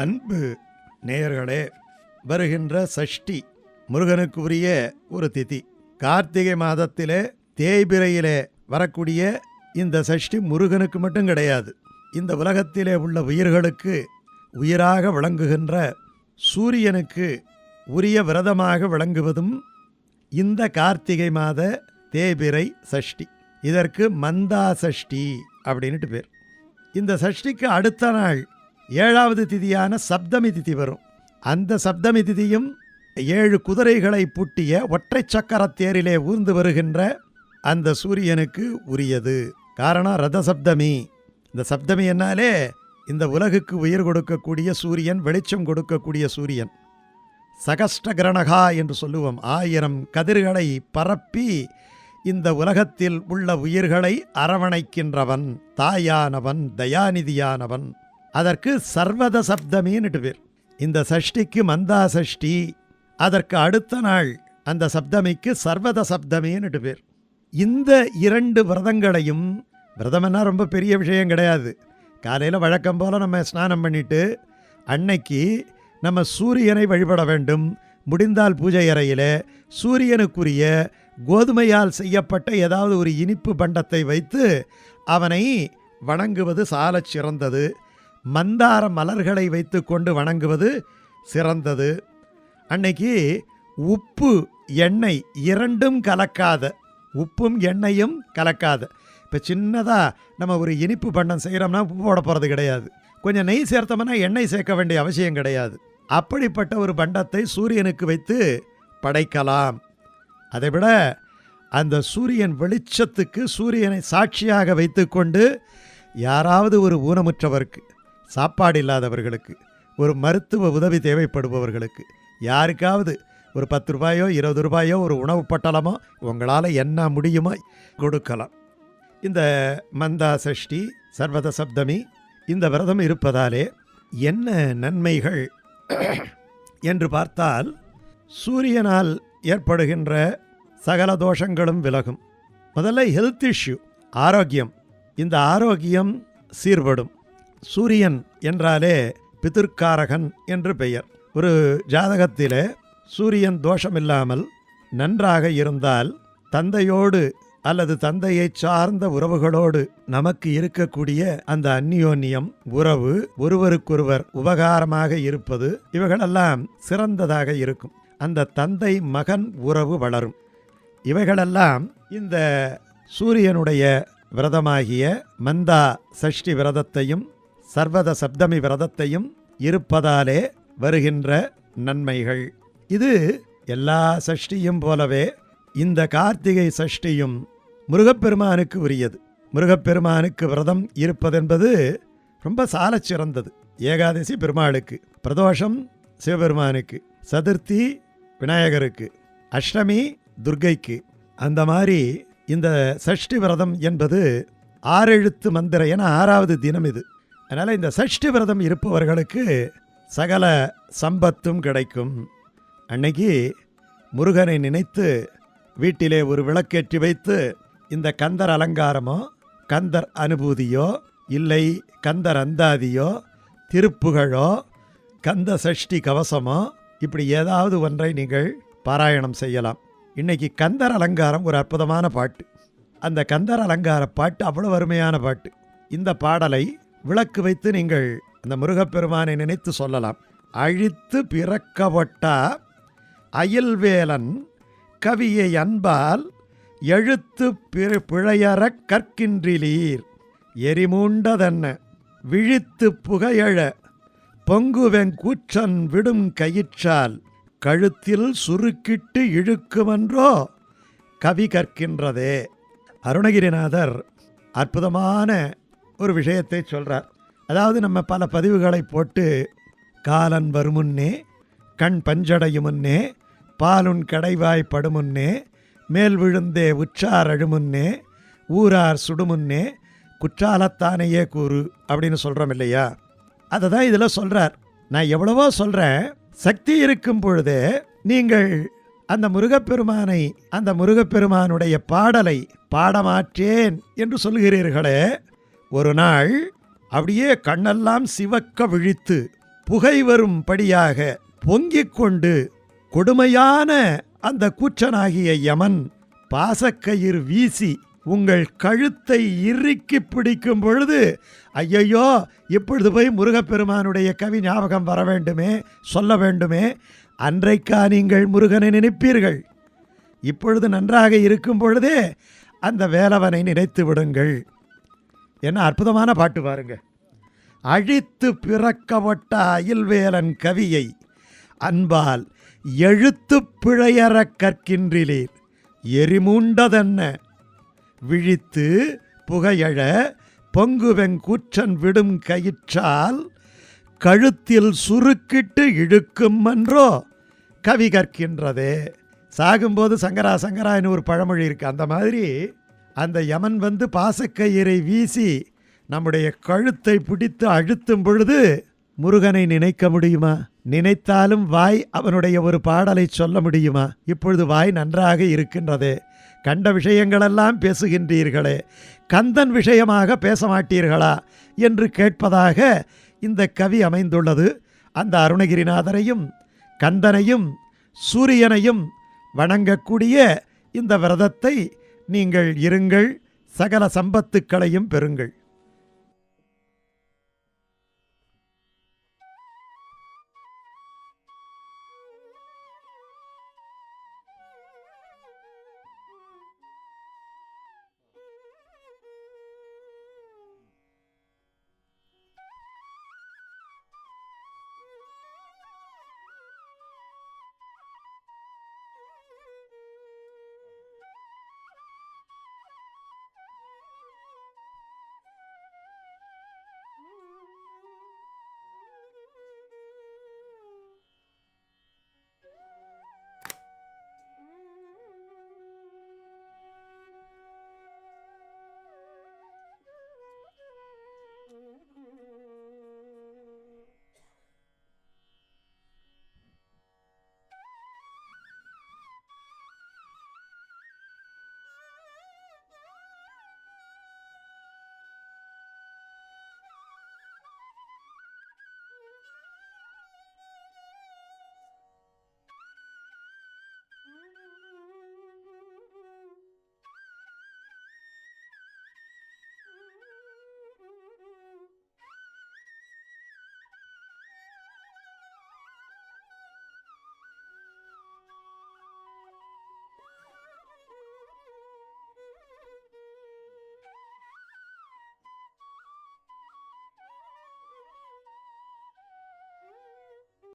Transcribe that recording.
அன்பு நேயர்களே வருகின்ற சஷ்டி முருகனுக்கு உரிய ஒரு திதி. கார்த்திகை மாதத்திலே தேய்பிரையிலே வரக்கூடிய இந்த சஷ்டி முருகனுக்கு மட்டும் கிடையாது. இந்த உலகத்திலே உள்ள உயிர்களுக்கு உயிராக விளங்குகின்ற சூரியனுக்கு உரிய விரதமாக விளங்குவதும் இந்த கார்த்திகை மாத தேபிரை சஷ்டி. இதற்கு மந்தா சஷ்டி அப்படின்ட்டு பேர். இந்த சஷ்டிக்கு அடுத்த நாள் ஏழாவது திதியான சப்தமி திதி வரும். அந்த சப்தமி திதியும் ஏழு குதிரைகளை பூட்டிய ஒற்றை சக்கர தேரிலே ஊர்ந்து வருகின்ற அந்த சூரியனுக்கு உரியது. காரணம் ரத சப்தமி இந்த சப்தமி என்னாலே இந்த உலகுக்கு உயிர் கொடுக்கக்கூடிய சூரியன் வெளிச்சம் கொடுக்கக்கூடிய சூரியன். சகஷ்ட கிரணகா என்று சொல்லுவோம். ஆயிரம் கதிர்களை பரப்பி இந்த உலகத்தில் உள்ள உயிர்களை அரவணைக்கின்றவன் தாயானவன் தயாநிதியானவன். அதற்கு சர்வத சப்தமின்னுட்டு பேர். இந்த சஷ்டிக்கு மந்தா சஷ்டி அதற்கு அடுத்த நாள் அந்த சப்தமிக்கு சர்வத சப்தமின்னுட்டு பேர். இந்த இரண்டு விரதங்களையும் விரதம்னா ரொம்ப பெரிய விஷயம் கிடையாது. காலையில் வழக்கம் போல் நம்ம ஸ்நானம் பண்ணிட்டு அன்னைக்கு நம்ம சூரியனை வழிபட வேண்டும். முடிந்தால் பூஜை அறையில் சூரியனுக்குரிய கோதுமையால் செய்யப்பட்ட ஏதாவது ஒரு இனிப்பு பண்டத்தை வைத்து அவனை வணங்குவது சாலச் சிறந்தது மந்தார மலர்களை வைத்து கொண்டு வணங்குவது சிறந்தது. அன்னைக்கு உப்பு எண்ணெய் இரண்டும் கலக்காத உப்பும் எண்ணெயும் கலக்காத. இப்போ சின்னதாக நம்ம ஒரு இனிப்பு பண்டம் செய்கிறோம்னா உப்பு போட போகிறது கிடையாது. கொஞ்சம் நெய் சேர்த்தோம்னா எண்ணெய் சேர்க்க வேண்டிய அவசியம் கிடையாது. அப்படிப்பட்ட ஒரு பண்டத்தை சூரியனுக்கு வைத்து படைக்கலாம். அதை விட அந்த சூரியன் வெளிச்சத்துக்கு சூரியனை சாட்சியாக வைத்துக்கொண்டு யாராவது ஒரு ஊனமுற்றவருக்கு சாப்பாடு இல்லாதவர்களுக்கு ஒரு மருத்துவ உதவி தேவைப்படுபவர்களுக்கு யாருக்காவது ஒரு பத்து ரூபாயோ இருபது ரூபாயோ ஒரு உணவு பட்டலமோ உங்களால் என்ன முடியுமோ கொடுக்கலாம். இந்த மந்தா சஷ்டி சர்வத சப்தமி இந்த விரதம் இருப்பதாலே என்ன நன்மைகள் என்று பார்த்தால் சூரியனால் ஏற்படுகின்ற சகல தோஷங்களும் விலகும். முதல்ல ஹெல்த் இஷ்யூ ஆரோக்கியம். இந்த ஆரோக்கியம் சீர்படும். சூரியன் என்றாலே பிதிர்காரகன் என்று பெயர். ஒரு ஜாதகத்திலே சூரியன் தோஷமில்லாமல் நன்றாக இருந்தால் தந்தையோடு அல்லது தந்தையை சார்ந்த உறவுகளோடு நமக்கு இருக்கக்கூடிய அந்த அந்நியோன்யம் உறவு ஒருவருக்கொருவர் உபகாரமாக இருப்பது இவைகளெல்லாம் சிறந்ததாக இருக்கும். அந்த தந்தை மகன் உறவு வளரும். இவைகளெல்லாம் இந்த சூரியனுடைய விரதமாகிய மந்தா சஷ்டி விரதத்தையும் சர்வத சப்தமி விரதத்தையும் இருப்பதாலே வருகின்ற நன்மைகள். இது எல்லா சஷ்டியும் போலவே இந்த கார்த்திகை சஷ்டியும் முருகப்பெருமானுக்கு உரியது. முருகப்பெருமானுக்கு விரதம் இருப்பதென்பது ரொம்ப சால சிறந்தது. ஏகாதசி பெருமாளுக்கு பிரதோஷம் சிவபெருமானுக்கு சதுர்த்தி விநாயகருக்கு அஷ்டமி துர்க்கைக்கு அந்த மாதிரி இந்த சஷ்டி விரதம் என்பது ஆறெழுத்து மந்திர என ஆறாவது தினம் இது. அதனால் இந்த சஷ்டி விரதம் இருப்பவர்களுக்கு சகல சம்பத்தும் கிடைக்கும். அன்னைக்கு முருகனை நினைத்து வீட்டிலே ஒரு விளக்கேற்றி வைத்து இந்த கந்தர் அலங்காரமோ கந்தர் அனுபூதியோ இல்லை கந்தர் அந்தாதியோ திருப்புகழோ கந்த சஷ்டி கவசமோ இப்படி ஏதாவது ஒன்றை நீங்கள் பாராயணம் செய்யலாம். இன்னைக்கு கந்தர் அலங்காரம் ஒரு அற்புதமான பாட்டு. அந்த கந்தர் அலங்கார பாட்டு அவ்வளோ அருமையான பாட்டு. இந்த பாடலை விளக்கு வைத்து நீங்கள் அந்த முருகப்பெருமானை நினைத்து சொல்லலாம். அழித்து பிறக்கப்பட்ட அயல்வேலன் கவியை அன்பால் எழுத்து பிற- பிழையறக் கற்கின்றிலீர். எரிமூண்டதென்ன? விழித்து புகையழ. பொங்குவெங்கூற்றன் விடும் கயிற்றால் கழுத்தில் சுருக்கிட்டு இழுக்குமன்றோ? கவி கற்கின்றதே. அருணகிரிநாதர் அற்புதமான ஒரு விஷயத்தை சொல்கிறார் அதாவது நம்ம பல பதிவுகளை போட்டு காலன் வருமுன்னே கண் பஞ்சடையும் முன்னே பாலுன் கடைவாய் படுமுன்னே மேல் விழுந்தே உற்றார் அழுமுன்னே ஊரார் சுடுமுன்னே குற்றாலத்தானையே கூறு அப்படின்னு சொல்கிறோம் இல்லையா? அதை தான் இதில் சொல்கிறார் நான் எவ்வளவோ சொல்கிறேன் சக்தி இருக்கும் பொழுதே நீங்கள் அந்த முருகப்பெருமானை அந்த முருகப்பெருமானுடைய பாடலை பாடமாற்றேன் என்று சொல்கிறீர்களே ஒரு நாள் அப்படியே கண்ணெல்லாம் சிவக்க விழித்து புகை வரும்படியாக பொங்கிக் கொண்டு கொடுமையான அந்த கூற்றனாகிய யமன் பாசக்கயிறு வீசி உங்கள் கழுத்தை இறுக்கி பிடிக்கும் பொழுது ஐயையோ இப்பொழுது போய் முருகப்பெருமானுடைய கவி ஞாபகம் வர வேண்டுமே சொல்ல வேண்டுமே அன்றைக்கா நீங்கள் முருகனை நினைப்பீர்கள். இப்பொழுது நன்றாக இருக்கும் பொழுதே அந்த வேலவனை நினைத்து விடுங்கள். என்ன அற்புதமான பாட்டு பாருங்க. அழித்து பிறக்கப்பட்ட அயில்வேலன் கவியை அன்பால் எழுத்து பிழையற கற்கின்றிலீர் எரிமூண்டதென்ன? விழித்து புகையழ பொங்குவெங் கூற்றன் விடும் கயிற்றால் கழுத்தில் சுருக்கிட்டு இழுக்கும் என்றோ கவி கற்கின்றதே. சாகும்போது சங்கரா சங்கரான்னு ஒரு பழமொழி இருக்கு. அந்த மாதிரி அந்த யமன் வந்து பாசக்கயிறை வீசி நம்முடைய கழுத்தை பிடித்து அழுத்தும் பொழுது முருகனை நினைக்க முடியுமா? நினைத்தாலும் வாய் அவனுடைய ஒரு பாடலை சொல்ல முடியுமா? இப்பொழுது வாய் நன்றாக இருக்கின்றது. கண்ட விஷயங்களெல்லாம் பேசுகின்றீர்களே. கந்தன் விஷயமாக பேச மாட்டீர்களா? என்று கேட்பதாக இந்த கவி அமைந்துள்ளது. அந்த அருணகிரிநாதரையும் கந்தனையும் சூரியனையும் வணங்கக்கூடிய இந்த விரதத்தை நீங்கள் இருங்கள் சகல சம்பத்துக்களையும் பெறுங்கள்.